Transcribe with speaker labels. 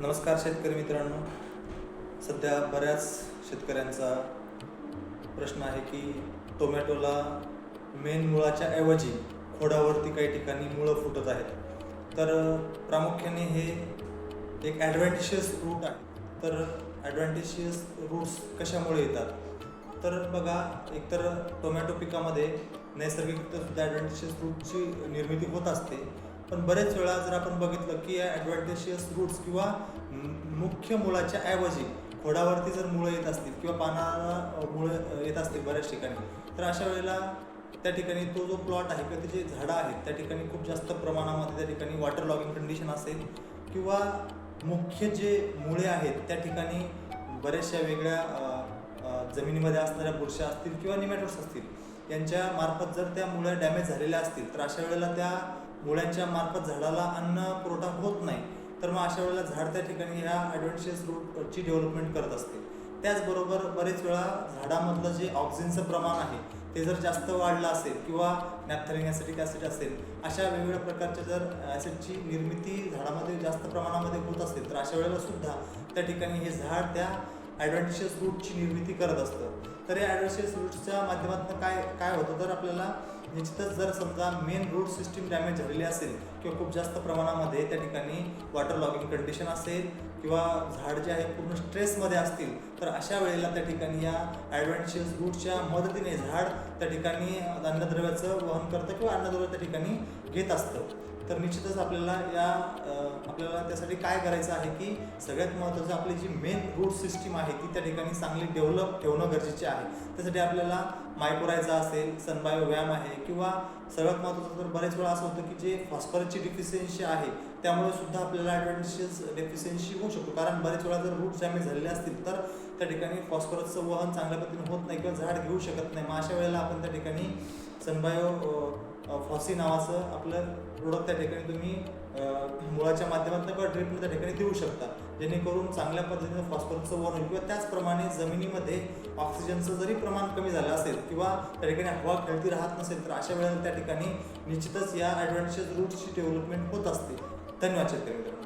Speaker 1: नमस्कार शेतकरी मित्रांनो. सध्या बऱ्याच शेतकऱ्यांचा प्रश्न आहे की टोमॅटोला मेन मुळाच्या ऐवजी खोडावरती काही ठिकाणी मुळं फुटत आहेत. तर प्रामुख्याने हे एक ॲडव्हॅन्टिशियस रूट आहे. तर ॲडव्हॅन्टिशियस रूट्स कशामुळे येतात? तर बघा एकतर टोमॅटो पिकामध्ये नैसर्गिकरित्या सुद्धा रूटची निर्मिती होत असते. पण बरेच वेळा जर आपण बघितलं की या ॲडव्हॅन्टिशियस रूट्स किंवा मुख्य मुळाच्या ऐवजी खोडावरती जर मुळं येत असतील किंवा पानाला मुळं येत असतील बऱ्याच ठिकाणी तर अशा वेळेला त्या ठिकाणी तो जो प्लॉट आहे किंवा ते जे झाडं आहेत त्या ठिकाणी खूप जास्त प्रमाणामध्ये त्या ठिकाणी वॉटर लॉगिंग कंडिशन असेल किंवा मुख्य जे मुळे आहेत त्या ठिकाणी बऱ्याचशा वेगळ्या जमिनीमध्ये असणाऱ्या बुरशा असतील किंवा निमॅटोड्स असतील यांच्या मार्फत जर त्या मुळ्या डॅमेज झालेल्या असतील तर अशा वेळेला त्या मुळ्यांच्या मार्फत झाडाला अन्न पुरवठा होत नाही तर मग अशा वेळेला झाड त्या ठिकाणी ह्या ॲडव्हेंटिशियस रूटची डेव्हलपमेंट करत असते. त्याचबरोबर बरेच वेळा झाडामधलं जे ऑक्सिजनचं प्रमाण आहे ते जर जास्त वाढलं असेल किंवा नॅपथॅलिन ॲसिटिक ॲसिड असेल अशा वेगवेगळ्या प्रकारच्या जर ॲसिडची निर्मिती झाडामध्ये जास्त प्रमाणामध्ये होत असेल तर अशा वेळेला सुद्धा त्या ठिकाणी हे झाड त्या ॲडव्हेंटिशियस रूटची निर्मिती करत असतं. तर या ॲडव्हेंटिशियस रूटच्या माध्यमातून काय काय होतं? तर आपल्याला निश्चितच जर समजा मेन रूट सिस्टीम डॅमेज झालेली असेल किंवा खूप जास्त प्रमाणामध्ये त्या ठिकाणी वॉटर लॉगिंग कंडिशन असेल किंवा झाड जे आहे पूर्ण स्ट्रेसमध्ये असतील तर अशा वेळेला त्या ठिकाणी या ॲडव्हेंटिशियस रूटच्या मदतीने झाड त्या ठिकाणी अन्नद्रव्याचं वहन करतं किंवा अन्नद्रव्य त्या ठिकाणी घेत असतं. तर निश्चितच आपल्याला या आपल्याला त्यासाठी काय करायचं आहे की सगळ्यात महत्त्वाचं आपली जी मेन रूट सिस्टीम आहे ती त्या ठिकाणी चांगली डेव्हलप ठेवणं गरजेचे आहे. त्यासाठी आपल्याला मायक्रोरायझा असेल सनबायो व्यायाम आहे किंवा सगळ्यात महत्त्वाचं तर बरेच वेळा असं होतं की जे फॉस्फरसची डिफिशियन्सी आहे त्यामुळे सुद्धा आपल्याला ॲडव्हान्शियस डेफिशियन्सी होऊ शकतो. कारण बरेच वेळा जर रूट जॅमेज झालेले असतील तर त्या ठिकाणी फॉस्फरसचं वहन चांगल्या पद्धतीने होत नाही किंवा झाड घेऊ शकत नाही. मग अशा वेळेला आपण त्या ठिकाणी सनबायो फॉसी नावाचं आपलं प्रोडक्ट त्या ठिकाणी तुम्ही मुळाच्या माध्यमातून किंवा ड्रिपने त्या ठिकाणी देऊ शकता. जेणेकरून चांगल्या पद्धतीने फॉस्फरसचं वर होईल किंवा त्याचप्रमाणे जमिनीमध्ये ऑक्सिजनचं जरी प्रमाण कमी झालं असेल किंवा त्या ठिकाणी हवा खेळती राहत नसेल तर अशा वेळेला त्या ठिकाणी निश्चितच या ॲडव्हान्टेज रूटची डेव्हलपमेंट होत असते. धन्यवाद शेतकरी मित्रांनो.